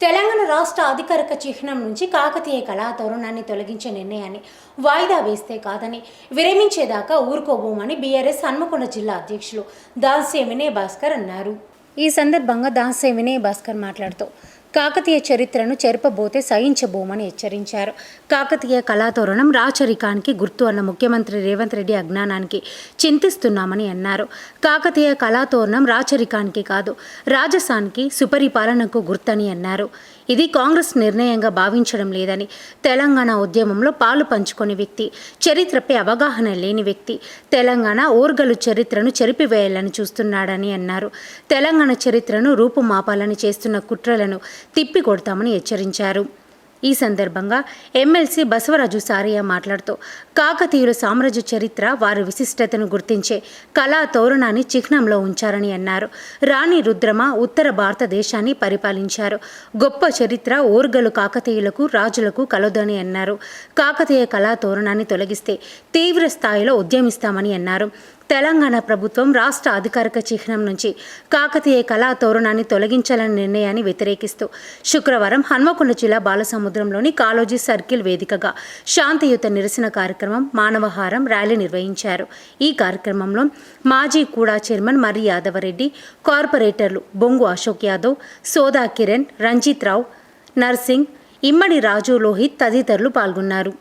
తెలంగాణ రాష్ట్ర అధికారిక చిహ్నం నుంచి కాకతీయ కళా తోరణాన్ని తొలగించే నిర్ణయాన్ని వాయిదా వేస్తే కాదని విరమించేదాకా ఊరుకోబోమని బీఆర్ఎస్ హన్మకొండ జిల్లా అధ్యక్షులు దాల్సే వినయ్ భాస్కర్ అన్నారు. ఈ సందర్భంగా దాల్సే వినయ్ భాస్కర్ మాట్లాడుతూ కాకతీయ చరిత్రను చెరపబోతే సహించబోమని హెచ్చరించారు. కాకతీయ కళాతోరణం రాచరికానికి గుర్తు అన్న ముఖ్యమంత్రి రేవంత్ రెడ్డి అజ్ఞానానికి చింతిస్తున్నామని అన్నారు. కాకతీయ కళాతోరణం రాచరికానికి కాదు రాజసానికి సుపరిపాలనకు గుర్తని అన్నారు. ఇది కాంగ్రెస్ నిర్ణయంగా భావించడం లేదని తెలంగాణ ఉద్యమంలో పాలు పంచుకొని వ్యక్తి చరిత్రపై అవగాహన లేని వ్యక్తి తెలంగాణ ఓర్గలు చరిత్రను చెరిపివేయాలని చూస్తున్నాడని అన్నారు. తెలంగాణ చరిత్రను రూపుమాపాలని చేస్తున్న కుట్రలను తిప్పికొడతామని హెచ్చరించారు. ఈ సందర్భంగా ఎమ్మెల్సీ బసవరాజు సారయ్య మాట్లాడుతూ కాకతీయుల సామ్రాజ్య చరిత్ర వారి విశిష్టతను గుర్తించే కళా తోరణాన్ని చిహ్నంలో ఉంచారని అన్నారు. రాణి రుద్రమ ఉత్తర భారతదేశాన్ని పరిపాలించారు. గొప్ప చరిత్ర ఓర్గలు కాకతీయులకు రాజులకు కలదని అన్నారు. కాకతీయ కళా తోరణాన్ని తొలగిస్తే తీవ్ర స్థాయిలో ఉద్యమిస్తామని అన్నారు. తెలంగాణ ప్రభుత్వం రాష్ట్ర అధికారిక చిహ్నం నుంచి కాకతీయ కళా తోరణాన్ని తొలగించాలనే నిర్ణయాన్ని వ్యతిరేకిస్తూ శుక్రవారం హన్మకొండ జిల్లా బాలసముద్రంలోని కాలోజీ సర్కిల్ వేదికగా శాంతియుత నిరసన కార్యక్రమం మానవహారం ర్యాలీ నిర్వహించారు. ఈ కార్యక్రమంలో మాజీ కూడా చైర్మన్ మరి యాదవరెడ్డి కార్పొరేటర్లు బొంగు అశోక్ యాదవ్ సోదా కిరణ్ రంజిత్ రావు నర్సింగ్ ఇమ్మడి రాజు లోహిత్ తదితరులు పాల్గొన్నారు.